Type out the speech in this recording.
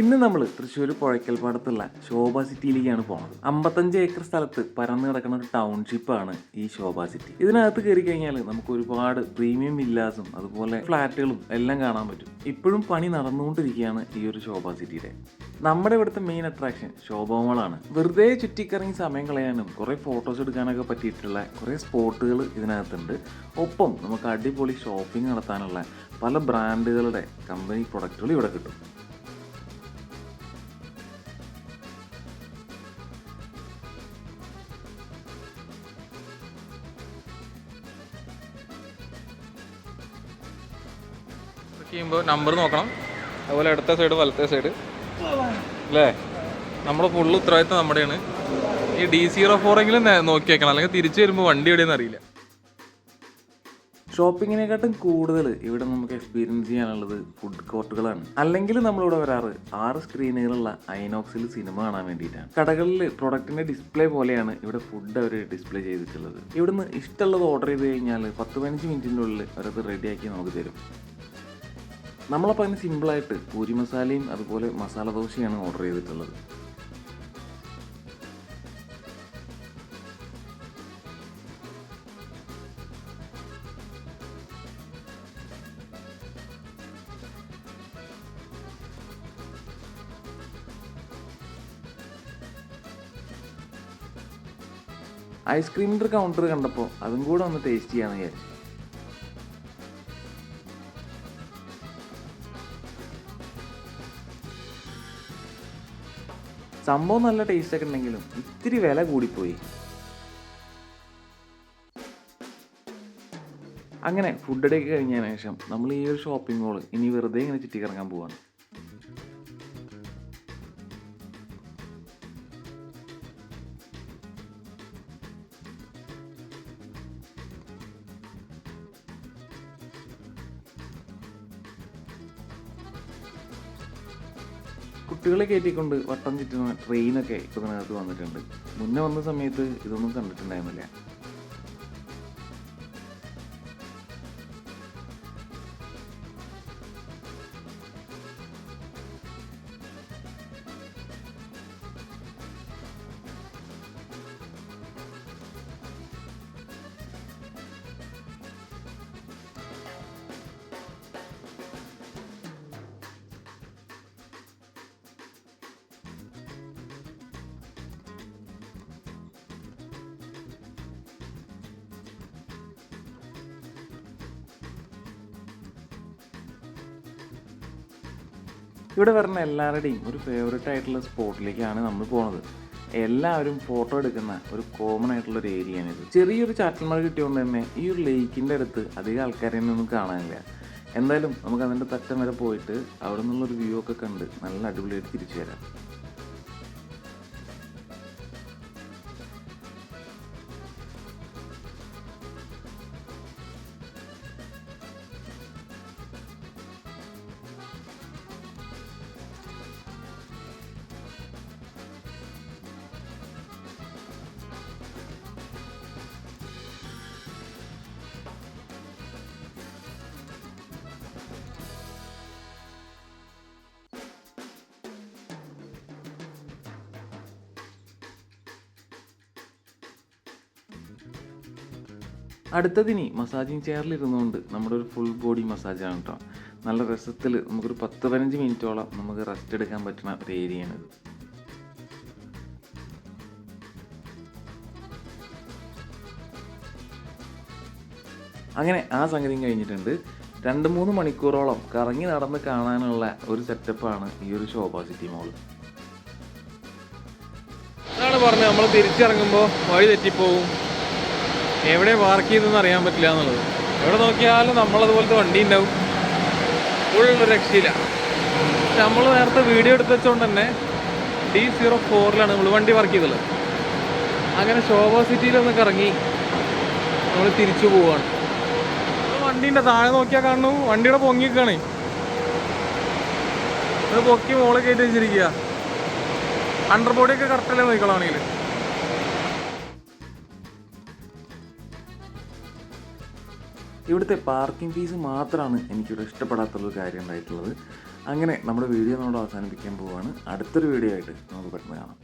ഇന്ന് നമ്മൾ തൃശ്ശൂർ പുഴയ്ക്കൽപ്പാടത്തുള്ള ശോഭ സിറ്റിയിലേക്കാണ് പോകുന്നത് അമ്പത്തഞ്ച് ഏക്കർ സ്ഥലത്ത് പരന്നു കിടക്കുന്ന ഒരു ടൗൺഷിപ്പാണ് ഈ ശോഭ സിറ്റി. ഇതിനകത്ത് കയറി കഴിഞ്ഞാൽ നമുക്ക് ഒരുപാട് പ്രീമിയം വില്ലാസും അതുപോലെ ഫ്ലാറ്റുകളും എല്ലാം കാണാൻ പറ്റും. ഇപ്പോഴും പണി നടന്നുകൊണ്ടിരിക്കുകയാണ് ഈ ഒരു ശോഭ സിറ്റിയുടെ. നമ്മുടെ ഇവിടുത്തെ മെയിൻ അട്രാക്ഷൻ ശോഭമോളാണ് വെറുതെ ചുറ്റിക്കറങ്ങി സമയം കളയാനും കുറേ ഫോട്ടോസ് എടുക്കാനൊക്കെ പറ്റിയിട്ടുള്ള കുറേ സ്പോട്ടുകൾ ഇതിനകത്തുണ്ട്. ഒപ്പം നമുക്ക് അടിപൊളി ഷോപ്പിംഗ് നടത്താനുള്ള പല ബ്രാൻഡുകളുടെ കമ്പനി പ്രൊഡക്റ്റുകൾ ഇവിടെ കിട്ടും. ചെയ്യുമ്പോൾ നമ്പർ നോക്കണം. അതുപോലെ ഇടത്തെ സൈഡ് വലത്തെ സൈഡ് അല്ലേ? നമ്മുടെ ഫുള്ള് ഉത്തരവാദിത്തം നമ്മുടെയാണ്. ഈ ഡി സീറോ ഫോറെങ്കിലും നോക്കി വെക്കണം അല്ലെങ്കിൽ തിരിച്ചു വരുമ്പോൾ വണ്ടി എവിടെയെന്ന് അറിയില്ല. ഷോപ്പിങ്ങിനെക്കാട്ടും കൂടുതൽ ഇവിടെ നമുക്ക് എക്സ്പീരിയൻസ് ചെയ്യാനുള്ളത് ഫുഡ് കോർട്ടുകളാണ് അല്ലെങ്കിൽ നമ്മളിവിടെ വരാറ് ആറ് സ്ക്രീനുകളുള്ള ഐനോക്സിൽ സിനിമ കാണാൻ വേണ്ടിയിട്ടാണ്. കടകളിൽ പ്രൊഡക്റ്റിന്റെ ഡിസ്പ്ലേ പോലെയാണ് ഇവിടെ ഫുഡ് അവർ ഡിസ്പ്ലേ ചെയ്തിട്ടുള്ളത്. ഇവിടുന്ന് ഇഷ്ടമുള്ളത് ഓർഡർ ചെയ്ത് കഴിഞ്ഞാൽ പത്ത് പതിനഞ്ച് മിനിറ്റിന്റെ ഉള്ളിൽ അവരത് റെഡിയാക്കി നമുക്ക് തരും. നമ്മളപ്പോൾ അതിന് സിമ്പിളായിട്ട് പൂരി മസാലയും അതുപോലെ മസാല ദോശയാണ് ഓർഡർ ചെയ്തിട്ടുള്ളത്. ഐസ്ക്രീമിന്റെ കൗണ്ടർ കണ്ടപ്പോൾ അതും കൂടെ ഒന്ന് ടേസ്റ്റ് ചെയ്യാമെന്ന് വിചാരിച്ചു. സംഭവം നല്ല ടേസ്റ്റ് ഒക്കെ ഉണ്ടെങ്കിലും ഇത്തിരി വില കൂടിപ്പോയി. അങ്ങനെ ഫുഡ് അടിയൊക്കെ കഴിഞ്ഞതിന് ശേഷം നമ്മൾ ഈ ഒരു ഷോപ്പിംഗ് മോൾ ഇനി വെറുതെ ഇങ്ങനെ ചുറ്റിക്കറങ്ങാൻ പോവാണ്. കുട്ടികളെ കയറ്റിക്കൊണ്ട് വട്ടം ചുറ്റുന്ന ട്രെയിനൊക്കെ ഇപ്പോൾ ഇതിനകത്ത് വന്നിട്ടുണ്ട്. മുന്നേ വന്ന സമയത്ത് ഇതൊന്നും കണ്ടിട്ടുണ്ടായിരുന്നില്ല. ഇവിടെ വരുന്ന എല്ലാവരുടെയും ഒരു ഫേവറേറ്റ് ആയിട്ടുള്ള സ്പോട്ടിലേക്കാണ് നമ്മൾ പോണത്. എല്ലാവരും ഫോട്ടോ എടുക്കുന്ന ഒരു കോമൺ ആയിട്ടുള്ള ഒരു ഏരിയയാണിത് ചെറിയൊരു ചാറ്റൽ മഴ കിട്ടിയതുകൊണ്ട് തന്നെ ഈ ഒരു ലേക്കിന്റെ അടുത്ത് അധികം ആൾക്കാരെ ഒന്നും കാണാനില്ല. എന്തായാലും നമുക്ക് അതിന്റെ തറ്റം വരെ പോയിട്ട് അവിടെ നിന്നുള്ളൊരു വ്യൂ ഒക്കെ കണ്ട് നല്ല അടിപൊളിയായിട്ട് തിരിച്ചു വരാം. അടുത്തതിനി മസാജിങ് ചെയറിൽ ഇരുന്നുകൊണ്ട് നമ്മുടെ ഒരു ഫുൾ ബോഡി മസാജാണ് കേട്ടോ നല്ല രസത്തിൽ നമുക്കൊരു പത്ത് പതിനഞ്ച് മിനിറ്റോളം നമുക്ക് റെസ്റ്റ് എടുക്കാൻ പറ്റുന്ന ഒരു ഏരിയയാണിത് അങ്ങനെ ആ സംഗതിയും കഴിഞ്ഞിട്ടുണ്ട്. രണ്ട് മൂന്ന് മണിക്കൂറോളം കറങ്ങി നടന്ന് കാണാനുള്ള ഒരു സെറ്റപ്പാണ് ഈ ഒരു ശോഭ സിറ്റി മോൾ അതാണ് പറഞ്ഞത്. നമ്മൾ തിരിച്ചിറങ്ങുമ്പോൾ വഴി തെറ്റിപ്പോവും. എവിടെ പാർക്ക് ചെയ്തെന്ന് അറിയാൻ പറ്റില്ല എന്നുള്ളത്. എവിടെ നോക്കിയാലും നമ്മളതുപോലത്തെ വണ്ടി ഉണ്ടാവും. ഫുൾ രക്ഷയില്ല. നമ്മൾ നേരത്തെ വീഡിയോ എടുത്ത് തന്നെ ഡി സീറോ ഫോറിലാണ് നമ്മൾ വണ്ടി വർക്ക് ചെയ്തത് അങ്ങനെ ശോഭ സിറ്റിയിലൊന്ന് കറങ്ങി നമ്മൾ തിരിച്ചു പോവാണ്. വണ്ടീന്റെ താഴെ നോക്കിയാൽ കാണുന്നു. വണ്ടിയുടെ പൊങ്ങിക്കാണേ. ഇത് പൊക്കി മോളെ കയറ്റി വെച്ചിരിക്കുക അണ്ടർ ബോഡിയൊക്കെ കറക്റ്റല്ലേ നോക്കിക്കോളാണെങ്കിൽ ഇവിടുത്തെ പാർക്കിംഗ് ഫീസ് മാത്രമാണ് എനിക്കിവിടെ ഇഷ്ടപ്പെടാത്തുള്ളൊരു കാര്യം ഉണ്ടായിട്ടുള്ളത്. അങ്ങനെ നമ്മുടെ വീഡിയോ നമ്മൾ അവസാനിപ്പിക്കാൻ പോവുകയാണ് അടുത്തൊരു വീഡിയോ ആയിട്ട് നമുക്ക് പെട്ടെന്ന് കാണാം.